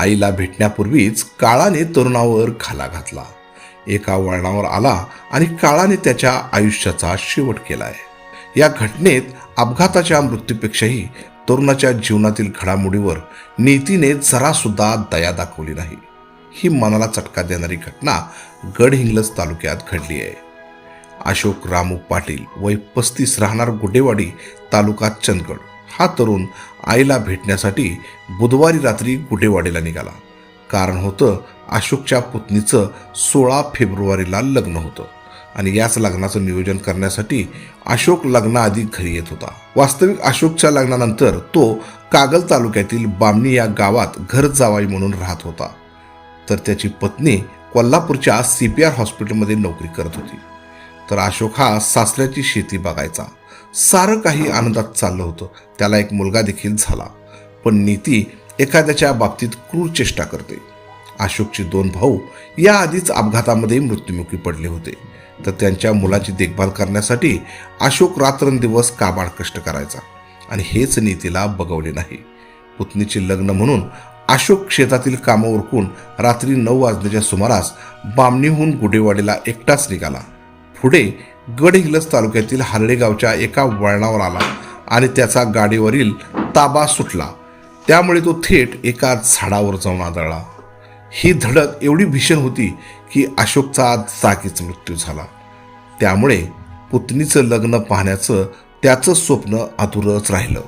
आईला भेटण्यापूर्वीच काळाने तरुणावर घाला घातला. एका वळणावर आला आणि काळाने त्याच्या आयुष्याचा शेवट केलाय. या घटनेत अपघाताच्या मृत्यूपेक्षाही तरुणाच्या जीवनातील घडामोडीवर नीतीने जरासुद्धा दया दाखवली नाही. ही मनाला चटका देणारी घटना गडहिंग्लज तालुक्यात घडली आहे. अशोक रामू पाटील वय पस्तीस राहणार गुडेवाडी तालुका चंदगड. हा तरुण आईला भेटण्यासाठी बुधवारी रात्री गुटेवाडीला निघाला. कारण होतं अशोकच्या पुतणीचं सोळा फेब्रुवारीला लग्न होतं आणि याच लग्नाचं नियोजन करण्यासाठी अशोक लग्नाआधी घरी येत होता. वास्तविक अशोकच्या लग्नानंतर तो कागल तालुक्यातील बामणी या गावात घर जावाई म्हणून राहत होता. तर त्याची पत्नी कोल्हापूरच्या सी पी आर हॉस्पिटलमध्ये नोकरी करत होती. तर अशोक हा सासऱ्याची शेती बघायचा. सारं काही आनंदात चाललं होतं. त्याला एक मुलगा देखील झाला. पण नीती एखाद्याच्या बाबतीत क्रूर चेष्टा करते. अशोकचे दोन भाऊ याआधीच अपघातामध्ये मृत्युमुखी पडले होते. तर त्यांच्या मुलाची देखभाल करण्यासाठी अशोक रात्रंदिवस काबाड कष्ट करायचा आणि हेच नीतीला बघवले नाही. पुतणीचे लग्न म्हणून अशोक शेतातील कामं उरकून रात्री नऊ वाजण्याच्या सुमारास बामणीहून गुढेवाडीला एकटाच निघाला. पुढे गडहिंग्लज तालुक्यातील हर्डे गावच्या एका वळणावर आला आणि त्याचा गाडीवरील ताबा सुटला. त्यामुळे तो थेट एका झाडावर जाऊन आदळला. ही धडक एवढी भीषण होती की अशोकचा जागीच मृत्यू झाला. त्यामुळे पुतणीचं लग्न पाहण्याचं त्याचं स्वप्न अधुरच राहिलं.